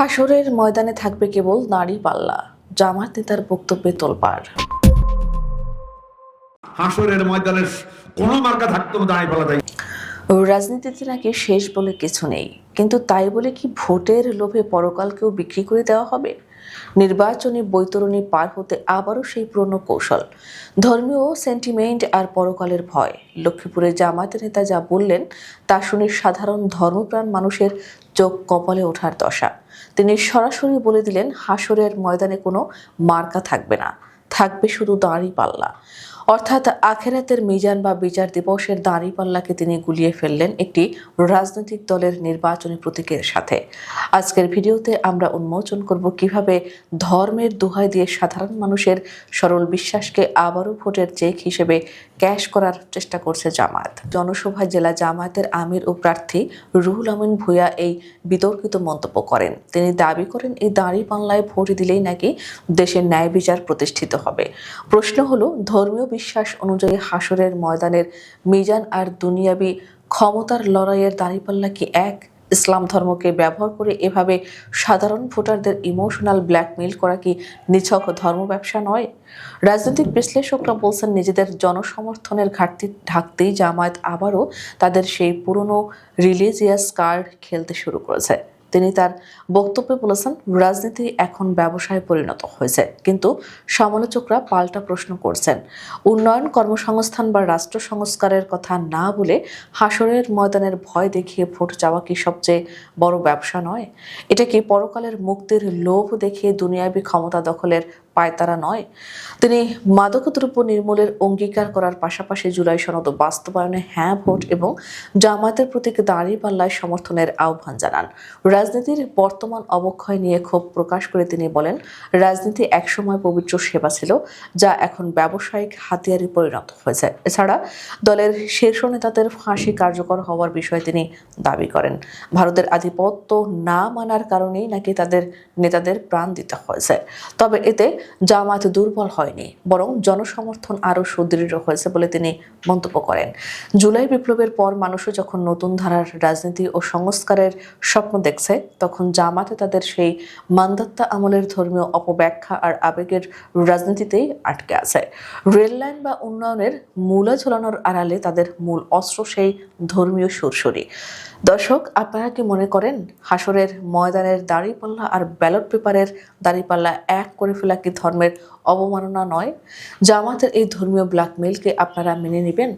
হাসরের ময়দানে থাকবে কেবল নারী পাল্লা। জামাত নেতার বক্তব্যে তোলপাড়। হাসরের ময়দানের কোনো মার্কা থাকতো নারী দাঁড়িয়ে পালা যায় রাজনীতিতে নাকি শেষ বলে কিছু নেই। কিন্তু তাই বলে কি ভোটের লোভে পরকালকেও বিক্রি করে দেওয়া হবে? নির্বাচনী বৈতরণী পার হতে আবারও সেই পুরনো কৌশল। ধর্মীয় সেন্টিমেন্ট আর পরকালের ভয়। লক্ষ্মীপুরের জামায়াতের নেতা যা বললেন, তা শুনে সাধারণ ধর্মপ্রাণ মানুষের চোখ কপালে ওঠার দশা। তিনি সরাসরি বলে দিলেন হাসরের ময়দানে কোনো মার্কা থাকবে না। থাকবে শুধু দাঁড়ি পাল্লা। অর্থাৎ আখেরাতের মিজান বা বিচার দিবসের দাঁড়িপাল্লাকে তিনি গুলিয়ে ফেললেন একটি রাজনৈতিক দলের নির্বাচনী প্রতীকের সাথে। আজকের ভিডিওতে আমরা উন্মোচন করব কীভাবে ধর্মের দোহাই দিয়ে সাধারণ মানুষের সরল বিশ্বাসকে আবারও ভোটের চেক হিসেবে ক্যাশ করার চেষ্টা করছে জামায়াত। জনসভা জেলা জামায়াতের আমির ও প্রার্থী রুহুল আমিন ভূঁইয়া এই বিতর্কিত মন্তব্য করেন। তিনি দাবি করেন, এই দাঁড়ি পাল্লায় ভোট দিলেই নাকি দেশের ন্যায় বিচার প্রতিষ্ঠিত হবে। প্রশ্ন হলো, ধর্মীয় বিশ্বাস অনুযায়ী হাসরের ময়দানের মিজান আর দুনিয়াবি ক্ষমতার লড়াইয়ের দাঁড়িপাল্লা কি এক? ইসলাম ধর্মকে ব্যবহার করে এভাবে সাধারণ ভোটারদের ইমোশনাল ব্ল্যাকমেইল করা কি নিছক ধর্ম ব্যবসা নয়? রাজনৈতিক বিশ্লেষকরা বলছেন, নিজেদের জনসমর্থনের ঘাটতি ঢাকতেই জামায়াত আবারও তাদের সেই পুরনো রিলিজিয়াস কার্ড খেলতে শুরু করেছে। তিনি তার বক্তব্যে বলেছেন, রাজনীতি এখন ব্যবসায় পরিণত হয়েছে। কিন্তু সমালোচকরা পাল্টা প্রশ্ন করছেন। উন্নয়ন কর্মসংস্থান বা রাষ্ট্র সংস্কারের কথা না বলে হাসরের ময়দানের ভয় দেখিয়ে ভোট চাওয়া কি সবচেয়ে বড় ব্যবসা নয়? এটা কি পরকালের মুক্তির লোভ দেখিয়ে দুনিয়াবি ক্ষমতা দখলের পায়তারা নয়। তিনি মাদকদ্রব্য নির্মূলের অঙ্গীকার করার পাশাপাশি জুলাই সনদ বাস্তবায়নে হ্যাঁ ভোট এবং জামায়াতের প্রতীক দাঁড়িয়ে পাল্লায় সমর্থনের আহ্বান জানান। রাজনীতির বর্তমান অবক্ষয় নিয়ে ক্ষোভ প্রকাশ করে তিনি বলেন, রাজনীতি একসময় পবিত্র সেবা ছিল, যা এখন ব্যবসায়িক হাতিয়ারে পরিণত হয়েছে। এছাড়া দলের শীর্ষ নেতাদের ফাঁসি কার্যকর হওয়ার বিষয়ে তিনি দাবি করেন। ভারতের আধিপত্য না মানার কারণেই নাকি তাদের নেতাদের প্রাণ দিতে হয়েছে। তবে এতে জামায়াত দুর্বল হয়নি, বরং জনসমর্থন আরও সুদৃঢ় হয়েছে বলে তিনি মন্তব্য করেন। জুলাই বিপ্লবের পর মানুষও যখন নতুন ধারার রাজনীতি ও সংস্কারের স্বপ্ন দেখছে, তখন জামাতে তাদের সেই মান্দাত্তা আমলের ধর্মীয় অপব্যাখ্যা আর আবেগের রাজনীতিতেই আটকে আছে। রেল লাইন বা উন্নয়নের মূলা ঝোলানোর আড়ালে তাদের মূল অস্ত্র সেই ধর্মীয় সুরসুরি। দর্শক, আপনারা কি মনে করেন হাসরের ময়দানের দাড়িপাল্লা আর ব্যালট পেপারের দাড়িপাল্লা এক করে ফেলা কি ধর্মের অবমাননা নয়। জামাতের এই ধর্মীয় ব্ল্যাকমেইলকে আপনারা মেনে নেবেন?